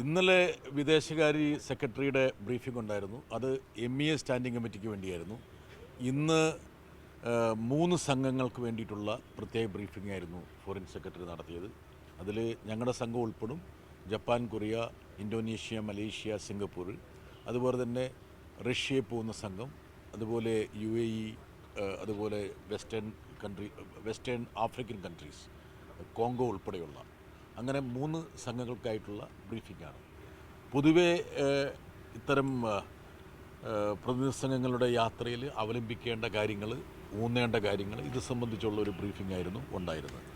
ഇന്നലെ വിദേശകാര്യ സെക്രട്ടറിയുടെ ബ്രീഫിംഗ് ഉണ്ടായിരുന്നു. അത് എം ഇ എ സ്റ്റാൻഡിംഗ് കമ്മിറ്റിക്ക് വേണ്ടിയായിരുന്നു. ഇന്ന് മൂന്ന് സംഘങ്ങൾക്ക് വേണ്ടിയിട്ടുള്ള പ്രത്യേക ബ്രീഫിംഗ് ആയിരുന്നു ഫോറിൻ സെക്രട്ടറി നടത്തിയത്. അതിൽ ഞങ്ങളുടെ സംഘം ഉൾപ്പെടും. Japan Korea Indonesia Malaysia Singapore. അതുപോലെ തന്നെ റഷ്യയിൽ പോകുന്ന സംഘം. അതുപോലെ യു എ ഇ അതുപോലെ western country western African countries Congo ഉൾപ്പെടെയുള്ള അങ്ങനെ മൂന്ന് സംഘങ്ങൾക്കായിട്ടുള്ള ബ്രീഫിംഗാണ്. പൊതുവെ ഇത്തരം പ്രതിനിധി സംഘങ്ങളുടെ യാത്രയിൽ അവലംബിക്കേണ്ട കാര്യങ്ങൾ ഊന്നേണ്ട കാര്യങ്ങൾ ഇത് സംബന്ധിച്ചുള്ള ഒരു ബ്രീഫിംഗ് ആയിരുന്നു ഉണ്ടായിരുന്നത്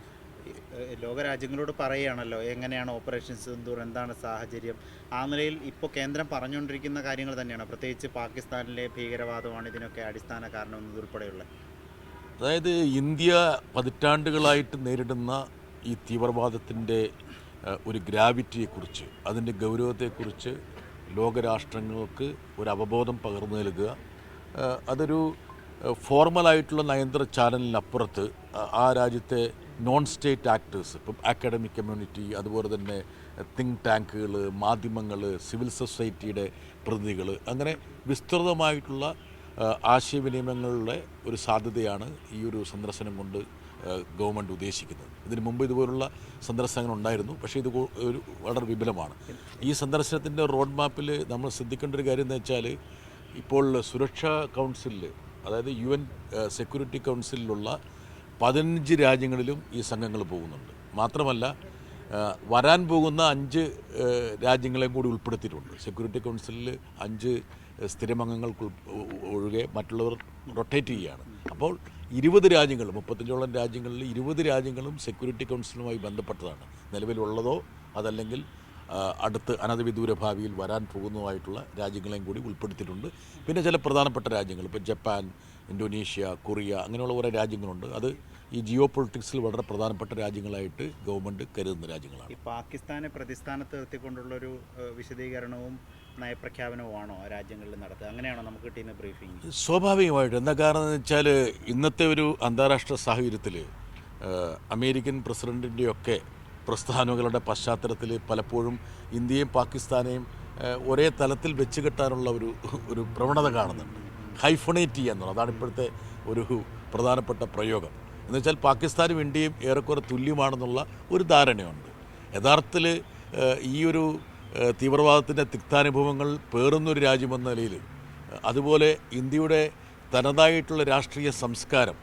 ലോകരാജ്യങ്ങളോട് പറയുകയാണല്ലോ എങ്ങനെയാണ് ഓപ്പറേഷൻ സിന്ദൂർ എന്താണ് സാഹചര്യം? ആ നിലയിൽ ഇപ്പോൾ കേന്ദ്രം പറഞ്ഞുകൊണ്ടിരിക്കുന്ന കാര്യങ്ങൾ തന്നെയാണ്. പ്രത്യേകിച്ച് പാകിസ്ഥാനിലെ ഭീകരവാദമാണ് ഇതിനൊക്കെ അടിസ്ഥാന കാരണം എന്നതുൾപ്പെടെയുള്ള അതായത് ഇന്ത്യ പതിറ്റാണ്ടുകളായിട്ട് നേരിടുന്ന ഈ തീവ്രവാദത്തിന്റെ ഒരു ഗ്രാവിറ്റിയെക്കുറിച്ച് അതിന്റെ ഗൗരവത്തെക്കുറിച്ച് ലോകരാഷ്ട്രങ്ങൾക്ക് ഒരു അവബോധം പകർന്നു നൽകുക. അതൊരു ഫോർമലായിട്ടുള്ള നയന്ത്ര ചാനലിനപ്പുറത്ത് ആ- രാജ്യത്തെ നോൺ സ്റ്റേറ്റ് ആക്ടേഴ്സ് ഇപ്പം അക്കാഡമിക് കമ്മ്യൂണിറ്റി അതുപോലെ തന്നെ തിങ്ക് ടാങ്കുകൾ മാധ്യമങ്ങൾ സിവിൽ സൊസൈറ്റിയുടെ പ്രതിനിധികൾ അങ്ങനെ വിസ്തൃതമായിട്ടുള്ള ആശയവിനിമയങ്ങളുടെ ഒരു സാധ്യതയാണ് ഈ ഒരു സന്ദർശനം കൊണ്ട് ഗവൺമെന്റ് ഉദ്ദേശിക്കുന്നത്. ഇതിനു മുമ്പ് ഇതുപോലുള്ള സന്ദർശനങ്ങൾ ഉണ്ടായിരുന്നു. പക്ഷേ ഇത് ഒരു വളരെ വിപുലമാണ്. ഈ സന്ദർശനത്തിന്റെ റോഡ് മാപ്പിൽ നമ്മൾ ശ്രദ്ധിക്കേണ്ട ഒരു കാര്യം എന്ന് വെച്ചാൽ ഇപ്പോൾ സുരക്ഷാ കൗൺസിലിൽ അതായത് യു എൻ സെക്യൂരിറ്റി കൗൺസിലിലുള്ള പതിനഞ്ച് രാജ്യങ്ങളിലും ഈ സംഘങ്ങൾ പോകുന്നുണ്ട്. മാത്രമല്ല വരാൻ പോകുന്ന അഞ്ച് രാജ്യങ്ങളെയും കൂടി ഉൾപ്പെടുത്തിയിട്ടുണ്ട്. സെക്യൂരിറ്റി കൗൺസിലിൽ അഞ്ച് സ്ഥിരമംഗങ്ങൾക്ക് ഒഴികെ മറ്റുള്ളവർ റൊട്ടേറ്റ് ചെയ്യുകയാണ്. അപ്പോൾ ഇരുപത് രാജ്യങ്ങൾ മുപ്പത്തഞ്ചോളം രാജ്യങ്ങളിൽ ഇരുപത് രാജ്യങ്ങളും സെക്യൂരിറ്റി കൗൺസിലുമായി ബന്ധപ്പെട്ടതാണ്. നിലവിലുള്ളതോ അതല്ലെങ്കിൽ അടുത്ത് അനധിവിദൂര ഭാവിയിൽ വരാൻ പോകുന്നതുമായിട്ടുള്ള രാജ്യങ്ങളെയും കൂടി ഉൾപ്പെടുത്തിയിട്ടുണ്ട്. പിന്നെ ചില പ്രധാനപ്പെട്ട രാജ്യങ്ങൾ ഇപ്പോൾ ജപ്പാൻ ഇന്തോനേഷ്യ കൊറിയ അങ്ങനെയുള്ള കുറേ രാജ്യങ്ങളുണ്ട്. അത് ഈ ജിയോ പൊളിറ്റിക്സിൽ വളരെ പ്രധാനപ്പെട്ട രാജ്യങ്ങളായിട്ട് ഗവൺമെന്റ് കരുതുന്ന രാജ്യങ്ങളാണ്. ഈ പാകിസ്ഥാനെ പ്രതിസ്ഥാനത്ത് നിർത്തിക്കൊണ്ടുള്ളൊരു വിശദീകരണവും നയപ്രഖ്യാപനവുമാണോ ആ രാജ്യങ്ങളിൽ നടത്തുക? അങ്ങനെയാണോ നമുക്ക് കിട്ടിയ ബ്രീഫിംഗ്? സ്വാഭാവികമായിട്ട്. എന്താ കാരണം എന്ന് വെച്ചാൽ ഇന്നത്തെ ഒരു അന്താരാഷ്ട്ര സാഹചര്യത്തിൽ അമേരിക്കൻ പ്രസിഡന്റിന്റെയൊക്കെ പ്രസ്ഥാനങ്ങളുടെ പശ്ചാത്തലത്തിൽ പലപ്പോഴും ഇന്ത്യയും പാകിസ്ഥാനെയും ഒരേ തലത്തിൽ വെച്ച് കെട്ടാനുള്ള ഒരു ഒരു പ്രവണത കാണുന്നുണ്ട്. ഹൈഫണേറ്റ് ചെയ്യുക എന്നുള്ളത് അതാണ് ഇപ്പോഴത്തെ ഒരു പ്രധാനപ്പെട്ട പ്രയോഗം. എന്ന് വെച്ചാൽ പാകിസ്ഥാനും ഇന്ത്യയും ഏറെക്കുറെ തുല്യമാണെന്നുള്ള ഒരു ധാരണയുണ്ട്. യഥാർത്ഥത്തിൽ ഈ ഒരു തീവ്രവാദത്തിന്റെ തിക്താനുഭവങ്ങൾ പേറുന്നൊരു രാജ്യമെന്ന നിലയിൽ അതുപോലെ ഇന്ത്യയുടെ തനതായിട്ടുള്ള രാഷ്ട്രീയ സംസ്കാരം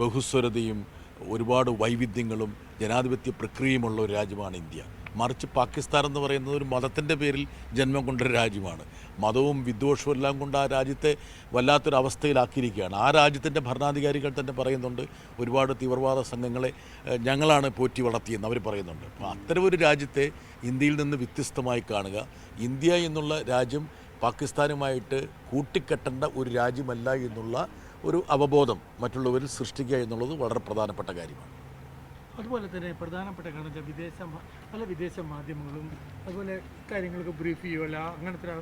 ബഹുസ്വരതയും ഒരുപാട് വൈവിധ്യങ്ങളും ജനാധിപത്യ പ്രക്രിയയുമുള്ള ഒരു രാജ്യമാണ് ഇന്ത്യ. മറിച്ച് പാകിസ്ഥാൻ എന്ന് പറയുന്നത് ഒരു മതത്തിന്റെ പേരിൽ ജന്മം കൊണ്ടൊരു രാജ്യമാണ്. മതവും വിദ്വേഷവും എല്ലാം കൊണ്ട് ആ രാജ്യത്തെ വല്ലാത്തൊരു അവസ്ഥയിലാക്കിയിരിക്കുകയാണ്. ആ രാജ്യത്തിന്റെ ഭരണാധികാരികൾ തന്നെ പറയുന്നുണ്ട് ഒരുപാട് തീവ്രവാദ സംഘങ്ങളെ ഞങ്ങളാണ് പോറ്റി വളർത്തിയെന്ന് അവർ പറയുന്നുണ്ട്. അപ്പോൾ അത്തരമൊരു രാജ്യത്തെ ഇന്ത്യയിൽ നിന്ന് വ്യത്യസ്തമായി കാണുക. ഇന്ത്യ എന്നുള്ള രാജ്യം പാകിസ്ഥാനുമായിട്ട് കൂട്ടിക്കെട്ടേണ്ട ഒരു രാജ്യമല്ല എന്നുള്ള ഒരു അവബോധം മറ്റുള്ളവരിൽ സൃഷ്ടിക്കുക എന്നുള്ളത് വളരെ പ്രധാനപ്പെട്ട കാര്യമാണ്. അതുപോലെ തന്നെ പ്രധാനപ്പെട്ട കാരണം വിദേശ പല വിദേശ മാധ്യമങ്ങളും അതുപോലെ കാര്യങ്ങൾക്ക് ബ്രീഫ് ചെയ്യുമല്ല അങ്ങനത്തെ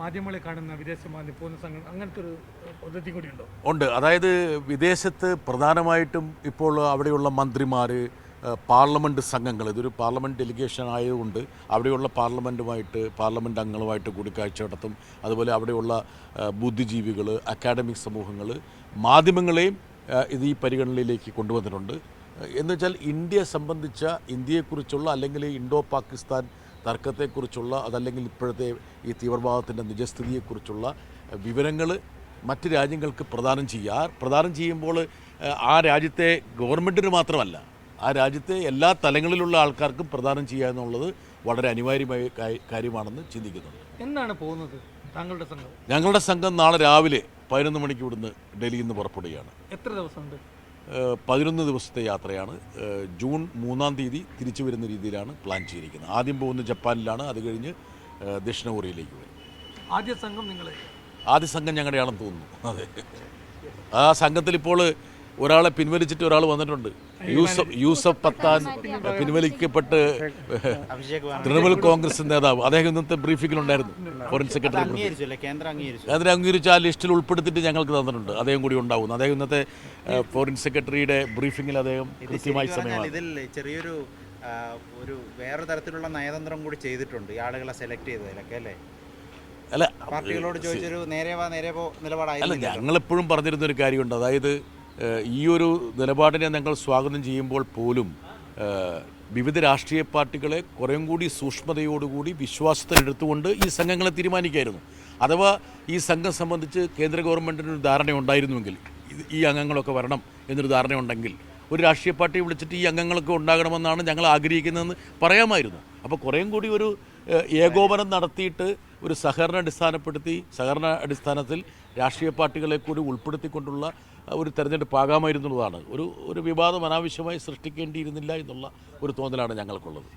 മാധ്യമങ്ങളെ കാണുന്ന വിദേശ മാധ്യമം പോകുന്ന സംഘം അങ്ങനത്തെ ഒരു പദ്ധതി കൂടി ഉണ്ടോ? ഉണ്ട്. അതായത് വിദേശത്ത് പ്രധാനമായിട്ടും ഇപ്പോൾ അവിടെയുള്ള മന്ത്രിമാർ പാർലമെന്റ് സംഘങ്ങൾ ഇതൊരു പാർലമെന്റ് ഡെലിഗേഷൻ ആയതുകൊണ്ട് അവിടെയുള്ള പാർലമെന്റുമായിട്ട് പാർലമെന്റ് അംഗങ്ങളുമായിട്ട് കൂടിക്കാഴ്ച നടത്തും. അതുപോലെ അവിടെയുള്ള ബുദ്ധിജീവികൾ അക്കാഡമിക് സമൂഹങ്ങൾ മാധ്യമങ്ങളെയും ഇത് ഈ പരിഗണനയിലേക്ക് കൊണ്ടുവന്നിട്ടുണ്ട്. എന്ന് വെച്ചാൽ ഇന്ത്യയെ സംബന്ധിച്ച ഇന്ത്യയെക്കുറിച്ചുള്ള അല്ലെങ്കിൽ ഇൻഡോ പാകിസ്ഥാൻ തർക്കത്തെക്കുറിച്ചുള്ള അതല്ലെങ്കിൽ ഇപ്പോഴത്തെ ഈ തീവ്രവാദത്തിന്റെ നിജസ്ഥിതിയെക്കുറിച്ചുള്ള വിവരങ്ങൾ മറ്റ് രാജ്യങ്ങൾക്ക് പ്രദാനം ചെയ്യുക പ്രദാനം ചെയ്യുമ്പോൾ ആ രാജ്യത്തെ ഗവൺമെന്റിന് മാത്രമല്ല ആ രാജ്യത്തെ എല്ലാ തലങ്ങളിലുള്ള ആൾക്കാർക്കും പ്രദാനം ചെയ്യുക എന്നുള്ളത് വളരെ അനിവാര്യമായ കാര്യമാണെന്ന് ചിന്തിക്കുന്നുണ്ട്. എന്നാണ് പോകുന്നത്? താങ്കളുടെ സംഘം? ഞങ്ങളുടെ സംഘം നാളെ രാവിലെ പതിനൊന്ന് മണിക്ക് ഇവിടുന്ന് ഡൽഹിയിൽ നിന്ന് പുറപ്പെടുകയാണ്. എത്ര ദിവസമുണ്ട്? പതിനൊന്ന് ദിവസത്തെ യാത്രയാണ്. ജൂൺ മൂന്നാം തീയതി തിരിച്ചു വരുന്ന രീതിയിലാണ് പ്ലാൻ ചെയ്തിരിക്കുന്നത്. ആദ്യം പോകുന്നത് ജപ്പാനിലാണ്. അത് കഴിഞ്ഞ് ദക്ഷിണ കൊറിയയിലേക്ക് വരും ആദ്യ സംഘം നിങ്ങളെ? ആദ്യ സംഘം ഞങ്ങളുടെയാണെന്ന് തോന്നുന്നു. അതെ. ആ സംഘത്തിൽ ഇപ്പോൾ ഒരാളെ പിൻവലിച്ചിട്ട് ഒരാൾ വന്നിട്ടുണ്ട്. യൂസഫ് യൂസഫ് പത്താൻ പിൻവലിക്കപ്പെട്ട് തൃണമൂൽ കോൺഗ്രസ് നേതാവ്. അദ്ദേഹം ഇന്നത്തെ ബ്രീഫിങ്ങിലുണ്ടായിരുന്നു. ഫോറിൻ സെക്രട്ടറി അംഗീകരിച്ചു അല്ലേ കേന്ദ്രം അംഗീകരിച്ചു അതിനെ അംഗീകരിച്ച് ആ ലിസ്റ്റിൽ ഉൾപ്പെടുത്തിയിട്ട് ഞങ്ങൾക്ക് തന്നിട്ടുണ്ട്. അദ്ദേഹം കൂടി ഉണ്ടാവുന്നു. അദ്ദേഹം ഇന്നത്തെ ഫോറിൻ സെക്രട്ടറിയുടെ ബ്രീഫിങ്ങിൽ അദ്ദേഹം കൃത്യമായി സമയമാണ്. ചെറിയൊരു ഒരു വേറെ തരത്തിലുള്ള നയതന്ത്രം കൂടി ചെയ്തിട്ടുണ്ട് ഈ ആളുകളെ സെലക്ട് ചെയ്തതിലൊക്കെ അല്ലേ? അല്ല പാർട്ടികളോട് ചോദിച്ചൊരു നേരെ വാ നേരെ പോ അല്ല നിലപാടായില്ല ഞങ്ങളെപ്പോഴും പറഞ്ഞിരുന്ന ഒരു കാര്യമുണ്ട്. അതായത് ഈ ഒരു നിലപാടിനെ ഞങ്ങൾ സ്വാഗതം ചെയ്യുമ്പോൾ പോലും വിവിധ രാഷ്ട്രീയ പാർട്ടികളെ കുറേം കൂടി സൂക്ഷ്മതയോടുകൂടി വിശ്വാസത്തിലെടുത്തുകൊണ്ട് ഈ സംഘങ്ങളെ തീരുമാനിക്കായിരുന്നു അഥവാ ഈ സംഘം സംബന്ധിച്ച് കേന്ദ്ര ഗവൺമെന്റിന് ഒരു ധാരണ ഉണ്ടായിരുന്നുവെങ്കിൽ ഈ അംഗങ്ങളൊക്കെ വരണം എന്നൊരു ധാരണയുണ്ടെങ്കിൽ ഒരു രാഷ്ട്രീയ പാർട്ടിയെ വിളിച്ചിട്ട് ഈ അംഗങ്ങളൊക്കെ ഉണ്ടാകണമെന്നാണ് ഞങ്ങൾ ആഗ്രഹിക്കുന്നതെന്ന് പറയാമായിരുന്നു. അപ്പോൾ കുറേം കൂടി ഒരു ഏകോപനം നടത്തിയിട്ട് ഒരു സഹകരണ അടിസ്ഥാനപ്പെടുത്തി സഹകരണ അടിസ്ഥാനത്തിൽ രാഷ്ട്രീയ പാർട്ടികളെ കൂടി ഉൾപ്പെടുത്തിക്കൊണ്ടുള്ള ഒരു തെരഞ്ഞെടുപ്പ് ആകാമായിരുന്നുള്ളതാണ് ഒരു ഒരു വിവാദം അനാവശ്യമായി സൃഷ്ടിക്കേണ്ടിയിരുന്നില്ല എന്നുള്ള ഒരു തോന്നലാണ് ഞങ്ങൾക്കുള്ളത്.